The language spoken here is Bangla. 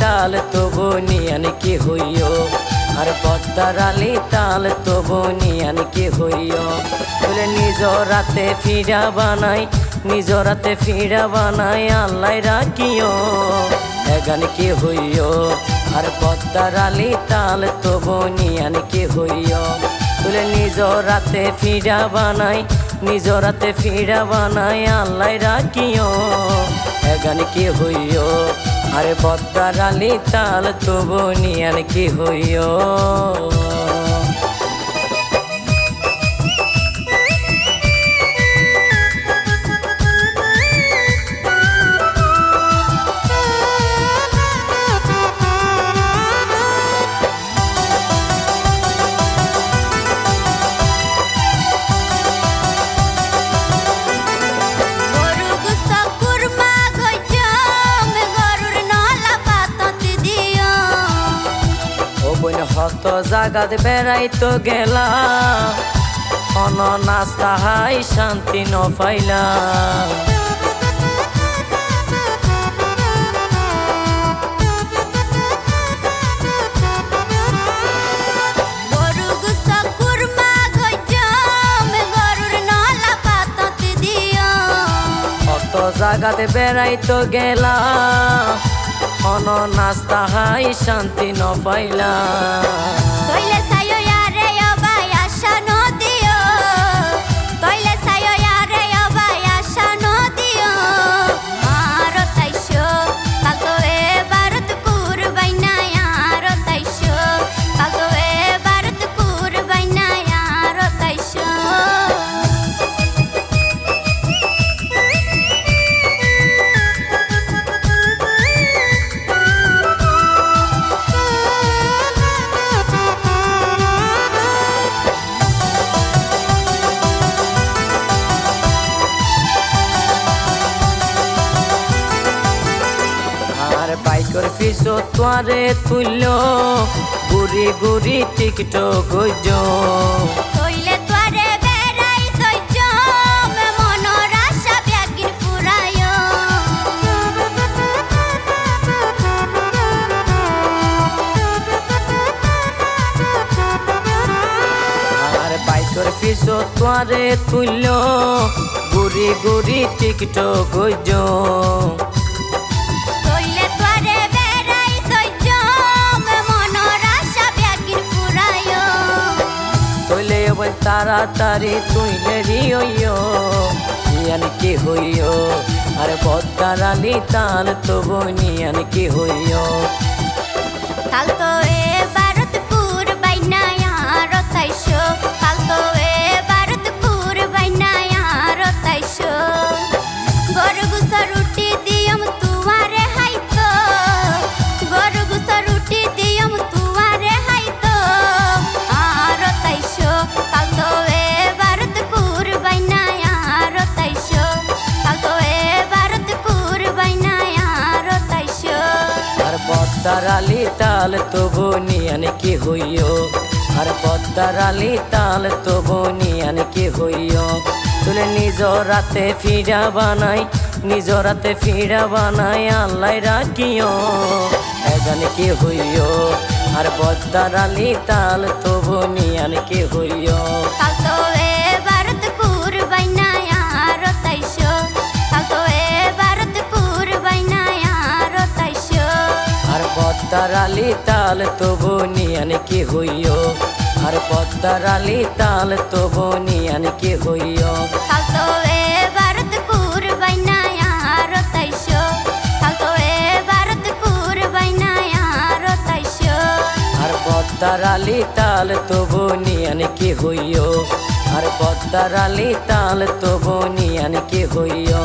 তাল, তবু নিয়ান কি হইও? আর পদ্মার তাল, তবু নিয়ান কি হইও? বলে, নিজ রাতে ফিরা বানাই, নিজ রাতে ফিরা বানাই, আল্লাহ রাখিও। এগান কি হইও? আর পদ্মার আলি তাল, তবু নিয়ান কি হইও? বলে, নিজ রাতে ফিরা বানাই নিজ রাতে ফিরা বানাই আল্লাহ রাখিও। এগান কি হইও? আরে বদ্দার আলি তাল তবু নিয়ান কি হইও? হত জাগাত বেড়াইতো গেলা অন নাস্তা হাই শান্তি ন পাইলা গরু গুস্ত কুরমা গইছম গরুর নলা পাতত দিও অত জাগাতে বেড়াইতো গেলা অন নাস্তা হাই শান্তি ন পাইলা বাইকর পিছো তোয়ারে তুলল গুড়ি গুড়ি টিকট গজ তইলে তোরে বেড়াই তৈজম মনোর আশা আর বাইকর তোয়ারে তুলল গুড়ি গুড়ি টিকট তৈলে ওই তাড়াতাড়ি তুই লেরি হইও ইয়ান কি হইও আর বদ্দারালি তাল বই নিয়ান কি হইও কালতো এ তাল তবু নিয়ান কি হইও আর পদ্মারালি তাল তবু নিয়ান কি হইও তুলে নিজ রাতে ফিরা বানাই, নিজ রাতে ফিরা বানাই, আল্লাহ রাখিও এজন কি হইও আর পদ্মারালি তাল তবু নিয়ান কি হইও তবু নিয়ান কি হইও? আর কি হইও তুলে তবু নিয়ান কি হইও? আর পদ্মারালি তাল তবু নিয়ান কি হইও? আর আর পদ্মারালি তাল তবু নিয়ান কি হইও?